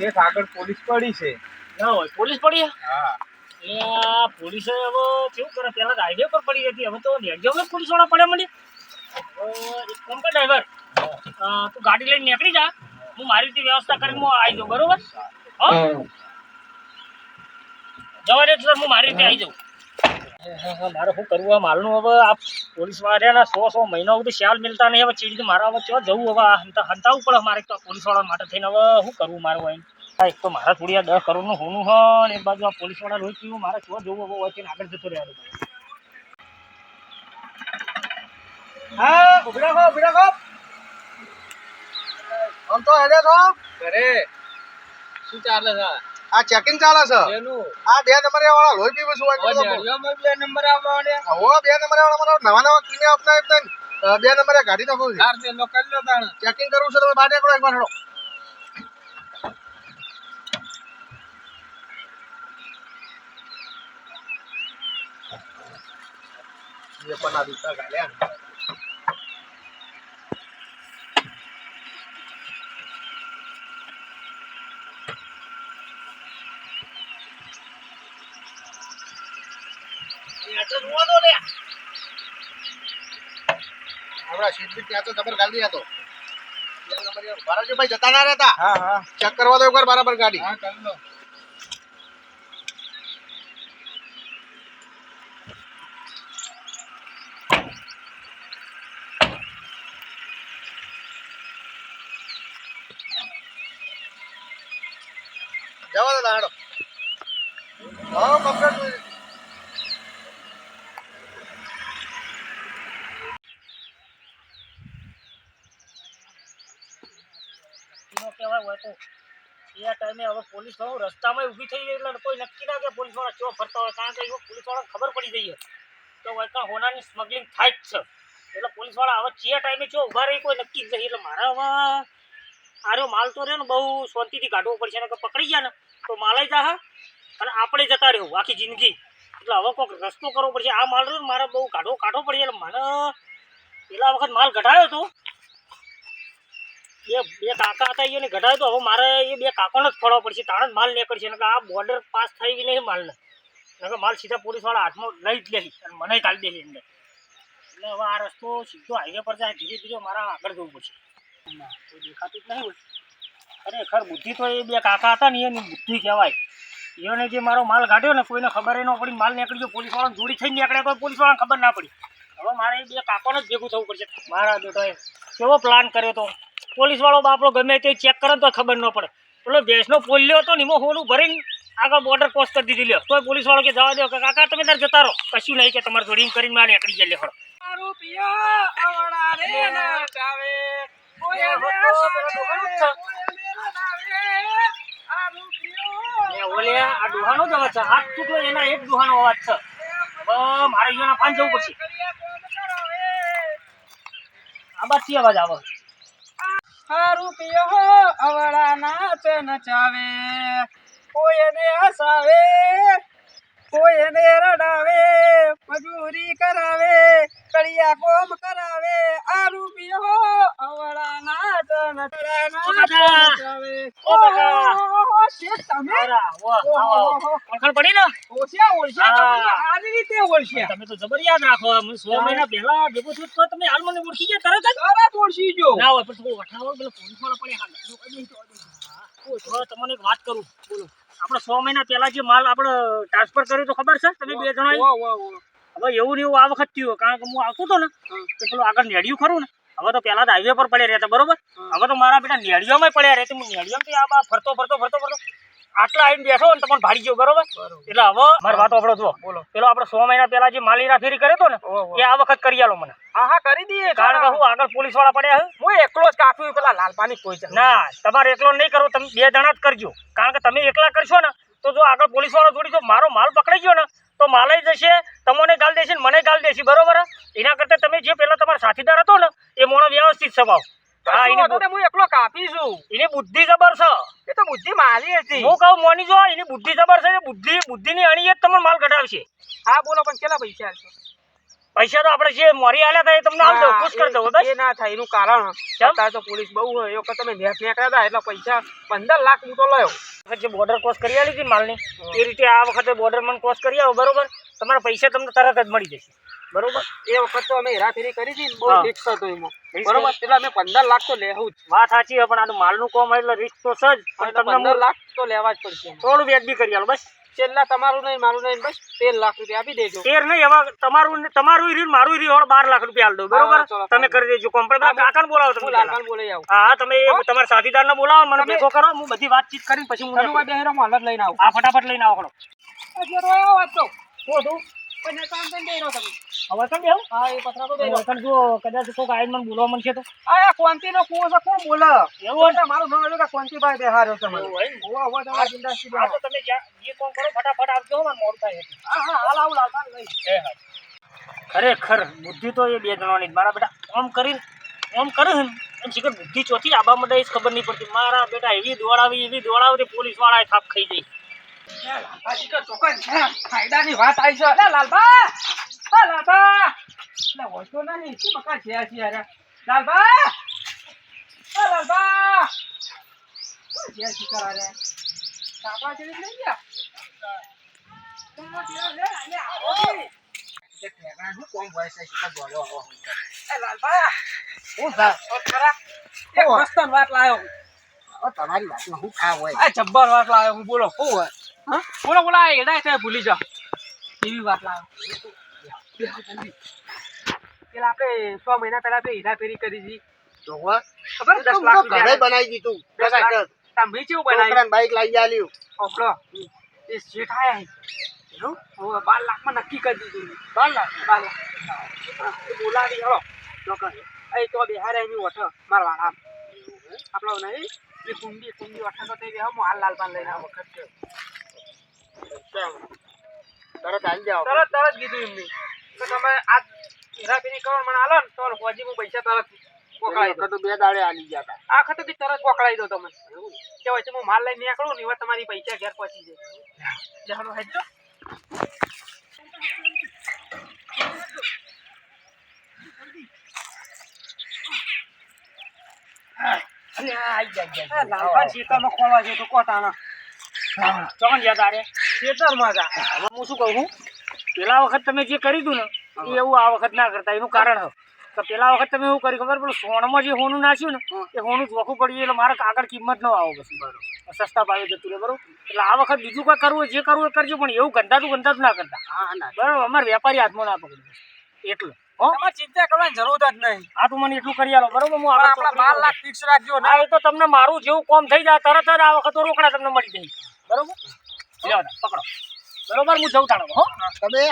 શેઠ આગળ પોલીસ પડી છે. ના હોય પોલીસ પડી હા? એટલે પોલીસે હવે કેવું કરે? પહેલા તો હાઈવે પર પડી હતી હવે તો નેટજોમાં પોલીસવાળા પડે મને એક કામ કર ડ્રાઈવર તું ગાડી લઈને નીકળી જા. હું મારી રીતે વ્યવસ્થા કરીને હું આવી જાઉં બરોબર? હા? જવા દે સર હું મારી રીતે આવી જાઉં. મારે શું કરવું? આ માલનું હવે આ પોલીસ વાળાના સો સો મહિના સુધી શાલ મિલતા નહીં. હવે ચીડી મારા હવે જવું? હવે હંતા- હંતાવવું પડે મારે તો પોલીસવાળા માટે થઈને. હવે શું કરવું મારું અહીં? એક તો મારા થોડી આ દસ કરોડનું હોનું હ ને એક બાજુ આ પોલીસવાળા રોજ પીવું મારે છોડ જોવો બહુ હોય આગળ જતો રહ્યા હા આમ તો હેડે છો? ઘરે. શું ચાલે છે? આ ચેકિંગ ચાલે છે? એનું. આ બે નંબર વાળા લોહી પીવું શું હોય બે નંબર આવવા માંડ્યા હો બે નંબર વાળા મારા નવા નવા કિને આપના બે નંબરે ગાડી નાખો છે. ચેકિંગ કરવું છે તમે બહાર નીકળો એકવાર હેડો વેપારના દીકરા ગાલ્યા આપણા સિદ્ધિ ત્યાં તો ગાડી હતો. બરાબર ભાઈ જતા ના રહેતા? ચેક કરવા દો એકવાર બરાબર ગાડી. હા કરી પોલીસ વાળો રસ્તામાં ઊભી થઈ ગઈ એટલે કોઈ નક્કી ના કે પોલીસવાળા ચો ફરતા હોય. કારણ કે પોલીસવાળા ખબર પડી ગઈ તો વળતા હોનાની સ્મગલિંગ થાય જ છે. એટલે પોલીસવાળા આવા ચિયા ટાઈમે ચો ઊભા રહી કોઈ નક્કી જ નહીં. એટલે મારામાં હવે આર્યો માલ તો રહ્યો ને બહુ શાંતિથી કાઢવો પડશે. ને પકડી ગયા ને તો માલે જા અને આપણે જતા રહેવું આખી જિંદગી. એટલે હવે કોઈક રસ્તો કરવો પડશે. આ માલ રહ્યો મારે બહુ કાઢવો કાઢવો પડશે. એટલે મને પેલા વખત માલ ઘટાડ્યો હતો એ બે કાકા હતા એને ઘટાડ્યો તો. હવે મારે એ બે કાકોને જ ફળવા પડશે. તારે જ માલ નીકળશે. એટલે આ બોર્ડર પાસ થઈ ગઈ નહીં માલને. એટલે માલ સીધા પોલીસવાળા હાથમાં લઈ જ લે અને મને કાઢી દેશે અંદર એટલે હવે આ રસ્તો સીધો હાઈવે પર જાય. ધીરે ધીરે મારા આગળ જવું પડશે. કોઈ દેખાતું જ નહીં હોય. ખરેખર બુદ્ધિ તો એ બે કાકા હતા ને એની બુદ્ધિ કહેવાય. એને જે મારો માલ કાઢ્યો ને કોઈને ખબર ન પડી. માલ નીકળી ગયો પોલીસવાળાને જોડી થઈને નીકળ્યા કોઈ પોલીસવાળાને ખબર ના પડી. હવે મારે એ બે કાકોને જ ભેગું થવું પડશે. મારા બેટોએ કેવો પ્લાન કર્યો તો? પોલીસ વાળો બાપડો ગમે તે ચેક કરે ને તો ખબર ન પડે. પેલો ભેંસનો પોલ્યો હતો ને એમાં હોનું ભરીને આગળ બોર્ડર ક્રોસ કરી દીધી લ્યો. તોય પોલીસ વાળો કે જવા દો કે કાકા તમે તાર જતા રહો. કશું નહીં કે તમારે જોડીને કરીને મારે એકડી જઈ લેખો આ ડોહાનો જ અવાજ છે. હાથ એના એક ડોહાનો અવાજ છે. મારે પાન જવું પછી આ બાજથી અવાજ આવે. હારું પિયો અવળા નાચ નચાવે. કોઈને હસાવે કોઈને રડાવે મજૂરી કરાવે. કડિયા કોમ કરાવે આરૂપી હો અવળા શેઠ તમે. તો રીતે ઓળખ્યા તમે તો જબર યાદ રાખો સો મહિના પહેલા ભેગું છું તો તમે હાલ મને ઓળખી ગયા તરત તરત ઓળખી ગયો. ના હોય પણ વઠાવો પેલો ફોન ફોન પડે હાલ. તમને એક વાત કરું. બોલો. આપણે સો મહિના પહેલા જે માલ આપણે ટ્રાન્સફર કર્યો તો ખબર છે? તમે બે જણા. હવે એવું ને એવું આ વખત થયું કારણ કે હું આવતો હતો ને તો પેલું આગળ નેડિયું ખરું ને. હવે તો પહેલા તો હાઈવે પર પડ્યા રહેતા બરોબર? હવે તો મારા બેટા નેડિયામાં પડ્યા રહેતી. હું નેડિયામાં આ બા ફરતો ફરતો ફરતો ફરતો. આટલા આવીને બેઠો ને તમને ભાડી ગયો બરોબર? એટલે હવે મારી વાત આપણો જો બોલો. પેલો આપણે સો મહિના પહેલા જે માલીરા ફેરી કર્યો હતો ને એ આ વખત કરી આલો મને. હા હા કરી દઈએ. કારણ કે હું આગળ પોલીસવાળા પડ્યા હું એકલો જ કાપ્યું પેલા લાલપાની કોઈ ના તમારે એકલો નહીં કરવો. તમે બે જણા જ કરજો. કારણ કે તમે એકલા કરશો ને તો જો આગળ પોલીસ વાળો જોડી જો મારો માલ પકડાઈ ગયો ને તો માલે જશે તમને ગાલ દેશે ને મને ગાલ દેશે બરોબર? એના કરતાં તમે જે પેલા તમારો સાથીદાર હતો ને એ મોણો વ્યવસ્થિત સ્વભાવ. હા એની હું એકલો કાપીશું એની બુદ્ધિ જબર છે. એ તો બુદ્ધિ મારી હતી. હું કહું મોની જો એની બુદ્ધિ જબર છે બુદ્ધિ બુદ્ધિની અણી જ તમને માલ ઘટાડશે. હા બોલો પણ કેટલા પૈસા પૈસા તો આપણે જે મોરી આલ્યા હતા એ તમને આલ ખુશ કરી દઉં બસ. એ ના થાય એનું કારણ? અત્યારે તો પોલીસ બહુ હોય એ વખત તમે નેસ નીકળ્યા હતા એટલે પૈસા પંદર લાખ હું તો લયો. વખત જે બોર્ડર ક્રોસ કરી આલી હતી માલની એ રીતે આ વખતે બોર્ડર મને ક્રોસ કરી આવો બરોબર? તમારા પૈસા તમને તરત જ મળી જશે. બરોબર? એ વખત તો અમે હેરાફેરી કરી હતી બહુ રિસ્ક હતો એમાં. બરોબર? એટલે અમે પંદર લાખ તો લેવું જ. વાત સાચી પણ આનું માલનું કોમ એટલે રિસ્ક તો સજ જ પણ તમને પંદર લાખ તો લેવા જ પડશે. થોડું વ્યાજબી કરી આલો બસ. છેલ્લા તમારું નહીં મારું નહીં બસ તેર લાખ રૂપિયા આપી દેજો. તેર નહીં હવે તમારું તમારું રહ્યું મારું રહ્યું બાર લાખ રૂપિયા આલ દો બરોબર? તમે કરી દેજો કોમ પણ કાકાને બોલાવો તમે હું. લાલપાલ બોલાઈ આવું. હા હા? તમે તમારા સાથીદારને બોલાવો મને ભેગો કરો હું બધી વાતચીત કરીને પછી હું. બેહેરો હાલત લઈને આવું. હા ફટાફટ લઈને આવો કરો એટલે રોયો વાત તો. શું હતું પણ તમે. હવે તમે બેહો. હા એ પથરા તો બેહેરો વતન જો કદાચ કોઈક આઈને મને બોલવા મળશે તો. આ કોંતી નો કુવો છે કોણ બોલે? એવું હોય મારું નામ એટલે કોંતીભાઈ બેહાર્યો છે મને. એવું હોય ને? હોવા હોવા તમારી ઇન્ડસ્ટ્રી હા તો તમે જે કરો ફટાફટ આવજો હો, મારે થાય હા હા હાલ આવું લાલપાલ લઈ હા. ખરેખર બુદ્ધિ તો એ બે જણાની મારા બેટા ઓમ કરીને ઓમ કરે છે ને એમ શીખર બુદ્ધિ ચોથી આબા માટે ખબર નહીં પડતી. મારા બેટા એવી દોડાવી એવી દોડાવી પોલીસવાળા થાપ ખાઈ ગઈ ફાયદાની વાત આવી છે. અલે લાલબા તો નહીં શું બકા છે યાર? લાલબા અ લાલબા શું છે રે? કાપા ગયા છે, અલે આવો કી. કોમ છે? શિકાર બોલ્યો આવો હોય એ લાલબા હું સા ઓ ખરા. એક મસ્ત વાત લાયો. તમારી વાતમાં હું ખા હોય? આ જબ્બર વાત લાયો હું બોલો. હું હા? બોલો બોલો એડા છે ભૂલી જાઓ. એવી વાત લાયો? પેલા આપણે છ મહિના પહેલા તો હીરા કરી હતી. તો ખબર દસ લાખ ઘરે બનાવી દીધું. દસ લાખ તમે કેવું બનાવ્યું? બાઈક લાવી આલ્યું. ઓપડો એ શેઠ આયા બાર લાખમાં નક્કી કરી દીધું બાર લાખ? બાર લાખ. બોલાવી હળો. લોકો એ તો બિહાર એની ઓઠ. મારવા આમ. આપણો નહીં એ કુંડી કુંડી ઓઠ તો તે હું હાલ લાલ પાન લઈને વખત તરત આવી જાઓ તરત તરત કીધું એમને. તો તમે આ હેરાફેરી કરો મને આલો ને તો હોજી હું પૈસા તરત પોકળાઈ દો તો બે દાડે આલી ગયા હતા આ ખતો કે તરત પોકળાઈ દો તમે. કે વચ્ચે હું માલ લઈને નીકળું ને એવા તમારી પૈસા ઘેર પહોંચી જાય. જવાનું હેજો. લાલભાઈ શીતામાં ખોલવા છે તો કોટાના. ચોકન જ્યાં તારે. ખેતરમાં જા. હું શું કહું? છું પેલા વખત તમે જે કરી દઉં ને એ એવું આ વખત ના કરતા. એનું કારણ હે. કે પેલા વખત તમે એવું કર્યું ખબર? પેલું સોનામાં જે હોનું નાખ્યું ને એ સોનું ચોખ્ખું પડ્યું એટલે મારે આગળ કિંમત ન આવો પછી. સસ્તા ભાવે જતું રહે બરોબર? એટલે આ વખત બીજું કોઈ કરવું જે કરવું એ કરજો પણ એવું ગંધાતું ગંધાતું ના કરતા. હા ના. બરાબર? અમારે વેપારી હાથમાં ના પકડી. એટલે. હો? ચિંતા કરવાની જરૂર જ નહીં. આ તું મને એટલું કરી આલો બરોબર? હું પણ આપણા બાર લાખ ફિક્સ રાખજો ના. હા એ તો તમને મારું જેવું કોમ થઈ જાય તરત જ આ વખત રોકડા તમને મળી જાય. બરોબર? પકડો. બરોબર હું જઉં તાણો હો. તમે?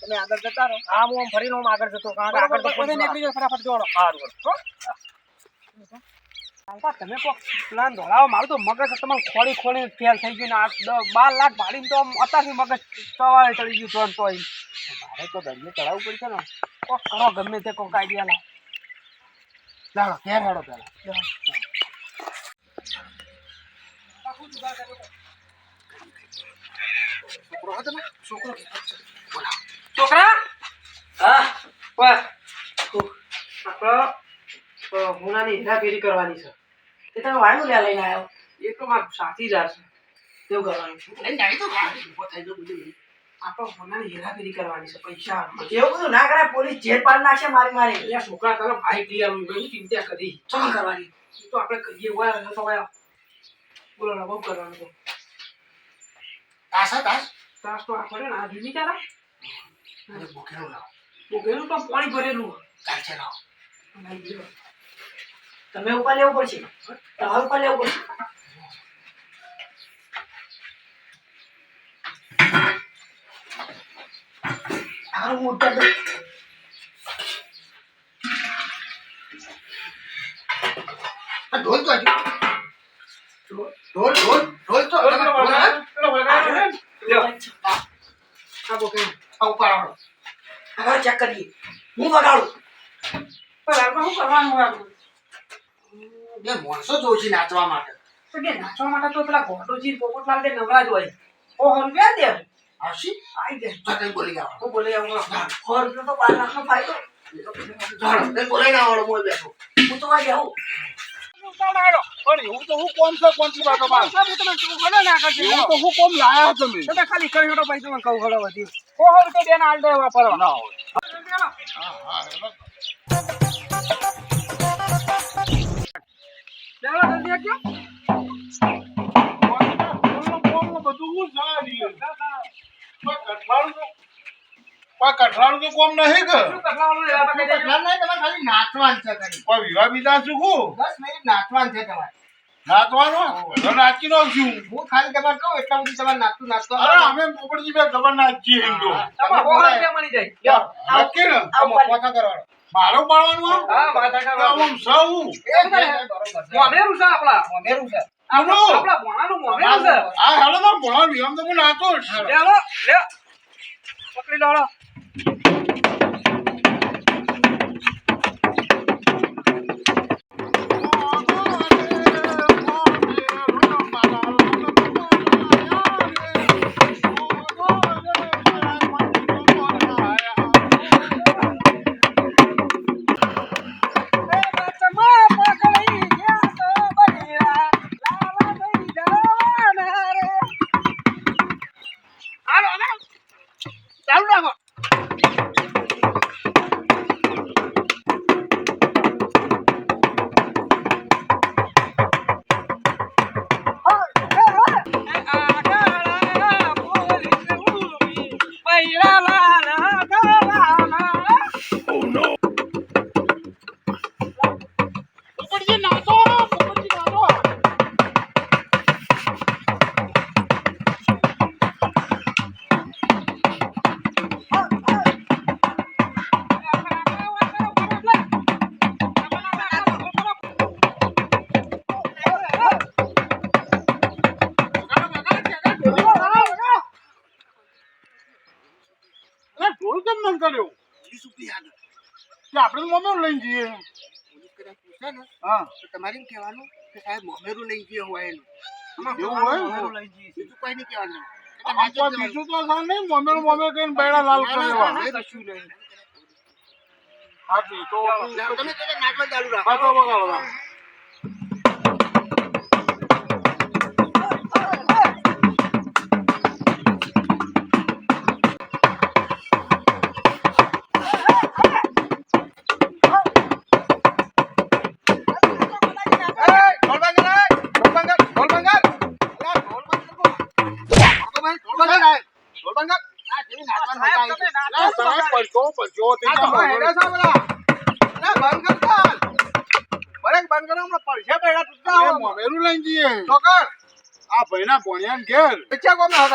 તમે આગળ જતા રહો. હા હું આમ ફરીને આમ આગળ જતો કારણ કે આગળ તો કોઈ નીકળી જાઓ ફટાફટ જોડો સારું કાકા તમે કો પ્લાન ધોળાવો મારું તો મગજ તમારે ખોળી ખોળી ફેલ થઈ ગયું ને આ દસ બાર લાખ ભાડીને તો અત્યારથી મગજ સવારે ચડી ગયું તો તોય. મારે તો દરિયે ચડાવવું પડશે ને. કોક કરો ગમે તે કોક આઈડિયા લાવો ચાલો ક્યાં હેડો પેલા છોકરો હતો ને છોકરો છોકરા હા બસ આપણે હુનાની હેરાફેરી કરવાની છે. તે તમે વાળું લે લઈને આવ્યો એ તો મારો જ આવશે એવું કરવાનું છે. આપણે હુનાની હેરાફેરી કરવાની છે પૈસા એવું બધું ના કરાય પોલીસ જેલ પાડી નાખશે મારી મારી. એટલે છોકરા તને ભાઈ ક્લિયર બહુ ચિંતા કરી. શું કરવાની? તો આપણે કરીએ હોય તો હોય. બોલો ને બહુ કરવાનું છે તાસ હા, તાસ. તો આ પડે ને આ જૂની ચાલે અરે લાવો. તો પાણી ભરેલું ચાલશે લાવો. લઈ ગયો. તમે ઉપર લેવું પડશે. તમારે ઉપર લેવું પડશે. આ હું ઉત્તર ઢોલ તો ઢોલ ઢોલ ઢોલ તો ચેક કરીએ. હું વગાડું. કરવાનું? બે માણસો જોઉં છે નાચવા માટે. તો કે નાચવા માટે તો પેલા ગોટોજી પોપટલાલ તે નવરા જ હોય ઓહો રૂપિયા દે આવશી આઈ દે તો તને બોલી જાવ હું બોલે આવું સો રૂપિયા તો બાર લાખનો ફાયદો. બોલાઈ ના આવડો મોય બેઠો. હું તો આ આવું પણ એવું તો હું કોમ છે કોણ વાતો માં સાહેબ, હું તમને કહું, ભલે ના કરજો. એવું તો હું કોમ લાયા તમે. તમે ખાલી કરી પૈસા તમને કહું હળો વધી સો રૂપિયા દેને હાલ દે વાપરવા. ના હોય કઠલાળું તો કોમ નહીં કે. છે? ના નહીં તમારે ખાલી નાચવાનું છે પણ વિવાહ બીજા શું કહું દસ મિનિટ નાચવાનું છે તમારે. નાચવાનો? નાચી નાખશું હું ખાલી તમારે કહું એટલા બધું તમારે નાચતું નાચતું અરે અમે પોપટજી બે ખબર નાચીએ એમ તો તમારે મળી જાય. નક્કી ને? પોતા કરવાનો. મારો પાડવાનું? હા, માથા તો હું સૌ હું. મોમેરું છે આપલા મોમેરું છે બોલો. આપણા ભોણાનું મોમેરું છે. આ હેડો તો ભણવાનું એમ તો નાચો જ. લે. પકડી લો આપણે મોમેરું લઈને જઈએ. પૂછે ને હા. તમારે કહેવાનું કે સાહેબ મોમેરું લઈ જઈએ હોય એનું એવું હોય ને? બીજું કોઈ નહીં કહેવાનું. બીજું તો છે નહીં કહીને બૈડા લાલ કરી કશું નહીં. તો તમે તો ચાલુ રાખો.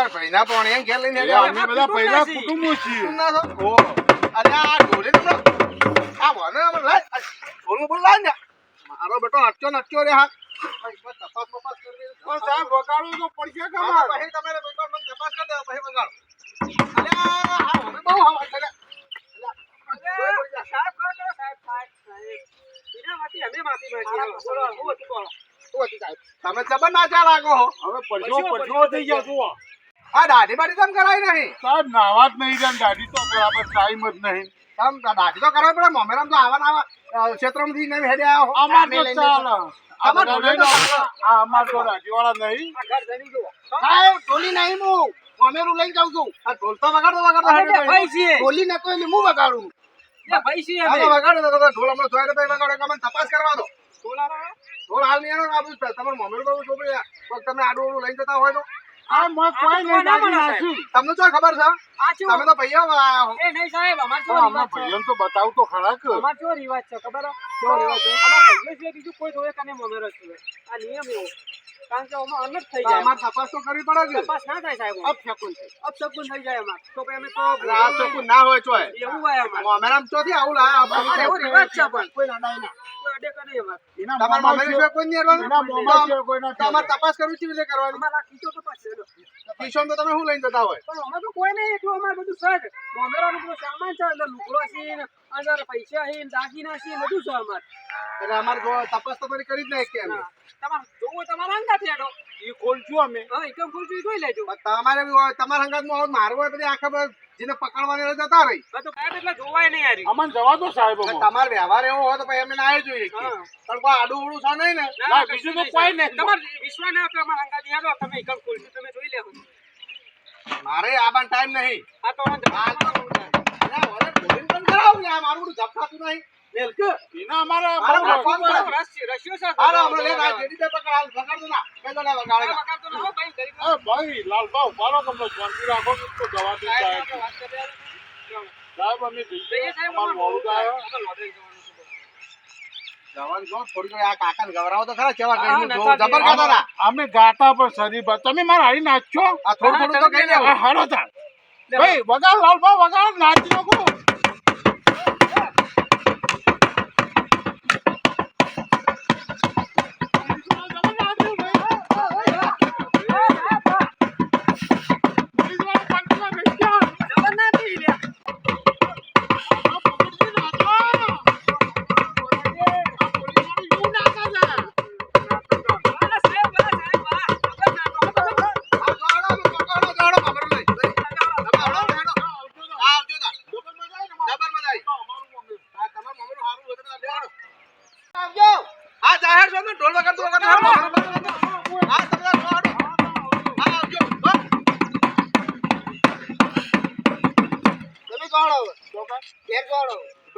ભાઈના એમ ઘેર એ અમે બધા ભાઈના કુટુંબો છીએ. ઓ, મારો બેટો નચ્યો નચ્યો રે હા તપાસ બપાસ કરી પણ સાહેબ વગાડું તો પડશે કે અમારે? પછી તમારે એકવાર મને તપાસ કરી દેવા પછી વગાડો. અરે હા હવે બહુ હવા છે સાહેબ કરો કરો, સાહેબ, સાહેબ, સાહેબ. એના માટે અમે માફી માંગીએ. બોલો, હતું બોલો. સાહેબ? તમે જબર નાચા લાગો હો. હવે પડશો પડશો થઈ ગયા આ દાઢી બાઢી તમ કરાવી નહીં. સાહેબ નાવા જ નહીં જાય દાઢી તો બરાબર ટાઈમ જ નહીં. તમ દાઢી તો કરાવી પડે મમેરામ તો આવા આવા ક્ષેત્રમાંથી નહીં હેડે આવો. અમાર તો ચાલે. અમાર તો અમાર તો દાઢીવાળા નહીં. આ ઘર જમી જુઓ. સાહેબ ટોલી નહીં હું મમેરું લઈને જાઉં છું. આ ઢોલ તો વગાડો વગાડો ભાઈ છે ટોલી નતો એટલે હું વગાડું. ભાઈ છે આ વગાડો તો ઢોલ હમણાં જોઈને તો વગાડો તપાસ કરવા દો. બોલાવો. ઢોલ હાલ નહીં એનો આપું તમારું મમેરું તો છોકરી તમે આડું ઓડું લઈને જતા હોય તો. આ કોઈ તો નહીં નાખી. તમને શું ખબર છે? તમે તો એ નહીં સાહેબ, અમાર તો છે. ભાઈઓને તો બતાવ તો ખરા કે. અમાર રિવાજ છે, ખબર? છે? અમાર બીજું કોઈ જોવે કને મોમેરો જ આ નિયમ એવો. કારણ કે અલગ થઈ જાય. અમારે તપાસ તો કરવી પડે કે તપાસ ના થાય સાહેબ. છે અપશકુન થઈ જાય અમાર તો અમે ચોખ્ખું ના હોય ચોય. એવું હોય અમાર મમેરામ ચોથી આવું લાયા. અમારે એવો રિવાજ છે પણ. કોઈ નડાય ના. કોઈ અડે કરે અમાર તમારા મોંમાં મમેરી છે- સિવાય કોઈ નહીં હેડવાનું? એના મોંમાં છે કોઈ ના તો અમારે તપાસ કરવી કેવી રીતે કરવાની? અમાર તપાસ છે એનો. તો તમે શું લઈને જતા હોય? પણ અમે તો કોઈ નહીં એટલું અમારે બધું છે મોમેરાનું બધું સામાન છે અંદર લુકડો છે અંદર પૈસા છે દાગીના છે બધું છે અમારે. એટલે અમારે જો તપાસ તમારી કરી જ નાખી કે અમે તમારે જોવું તમારા અંગાથી હેડો એ ખોલશું અમે. હા એકદમ એ જોઈ લેજો. તમારે તમારા સંગાતમાં હોય મારવો હોય પછી આખા જેને પકડવાની જતા રહી. તો કાંઈ એટલે જોવાય નહીં યાર. અમન જવા દો સાહેબ તમારે વ્યવહાર એવો હોય તો ભાઈ અમે ના આવી જોઈએ પણ કોઈ આડું ઉડું છે નહીં ને? બીજું તો કોઈ નહીં. તમારે વિશ્વાસ ના આપે તો અમારા અંગાથી હેડો તમે એકદમ ખુરશી તમે જોઈ લેજો મારે આવાનો ટાઈમ નહીં. આ તો મને જવા દો અલ્યા, હવે ધોઈને પણ કરાવો ને, આ મારું બધું ઝપટાતું નહીં. અમે. થોડી આ ગવરાવો તો ખરા, કેવા ગાતા હતા. અમે ગાતા પર. શરીફ તમે મારા હારી નાચો. આ થોડું થોડું તો કહી દેવું. હારો ભાઈ. વગાડ લાલભાઈ વગાડ નાચી શકો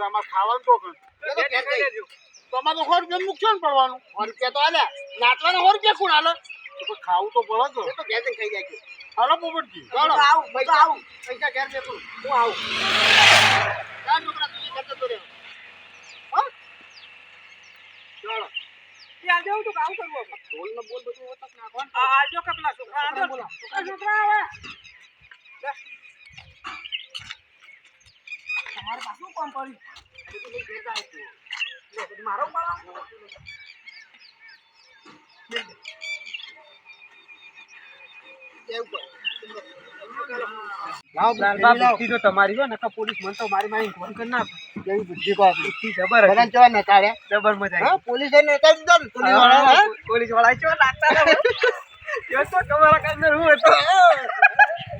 આમાં ખાવાનું તો તો તમારે તો સો નુકસાન પડવાનું હોર કે તો આલ્યા. નાચવાના હોર કે કોણ આલે? તો ખાવું તો પડે એ તો ઘેર ખાઈ જાય. હાલો પોપટજી ચાલો. પૈસા પૈસા ઘેર મેકું. હું આવું. ચાલ છોકરા, તું ઘેર જતો રહેવાનો. ચાલો. ત્યાં જવું તું કામ કરવું આપણે. ઢોલનો બોલ બધું વતક નાખવાનું. આજો કે પેલા છોકરા આજો. છોકરા છોકરા આવે. તમારે પાછું કામ પડ્યું. મારો તમારી પોલીસ મને તો મારી મારી ફોન કરી નાખે. કેવી બુદ્ધિ કો બુદ્ધિ જબર હતી. બધાને કેવા નચાડ્યા? જબર મજા હા, પોલીસે ને, પોલીસવાળા, પોલીસવાળા ચો લાગતા હતા તો તમારા કાંદર હું હતો.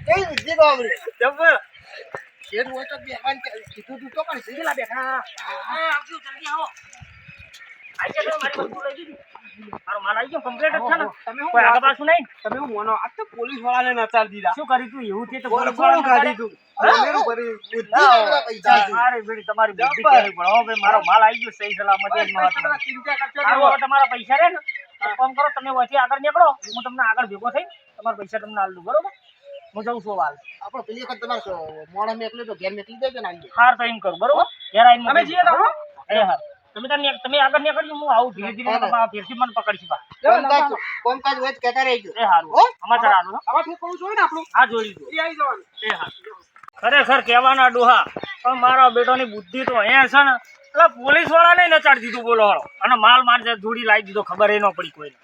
કેવી બુદ્ધિ કો જબર. ઘેર હોય તો બેહવાનું કીધું તું તો પણ કેટલા બેઠા. હા, આવજો, જલ્દી આવો. આઈ ગયા મારી વસ્તુ લઈ દીધી. મારો માલ આવી ગયો complete જ છે ને? તમે કોઈ આગળ પાછું નહીં? તમે હું મોનો? આ તો પોલીસ વાળાને નચાડી દીધા. શું કરી તું? એવું છે તો બોલ કોણ કાઢી તું? તમારી પૈસા રે ને ફોન કામ કરો તમે વચ્ચે આગળ નીકળો હું તમને આગળ ભેગો થઈ તમારા પૈસા તમને આલ દઉં બરોબર? હું જઉં છું હાલ. આપણો પેલી વખત તમારે મોણા મેકલ્યો તો ઘેર મેકલી દેજો ને આંગે. હાર તો એમ કરું બરોબર? ઘેર આવીને તમે જઈએ તો એ હાર. તમે તને તમે આગળ નીકળજો હું આવું ધીરે ધીરે હા, તમે આ ફેરથી મને પકડશી બા કોમકાજ- કોમકાજ હોય કહેતા રહેજો. એ હારું. હો? સમાચાર હો. આવા ઠેકાણું જોયું ને આપણું? હા જોઈ લીધું. એ આવી જવાનું. એ હા ખરેખર કહેવાના ડોહા પણ મારા બેટોની બુદ્ધિ તો અહીંયા છે ને. એટલે પોલીસવાળા નહીં નચાડી દીધું બોલો અને માલ મારજે જોડી લાવી દીધો ખબર એ ન પડી કોઈને.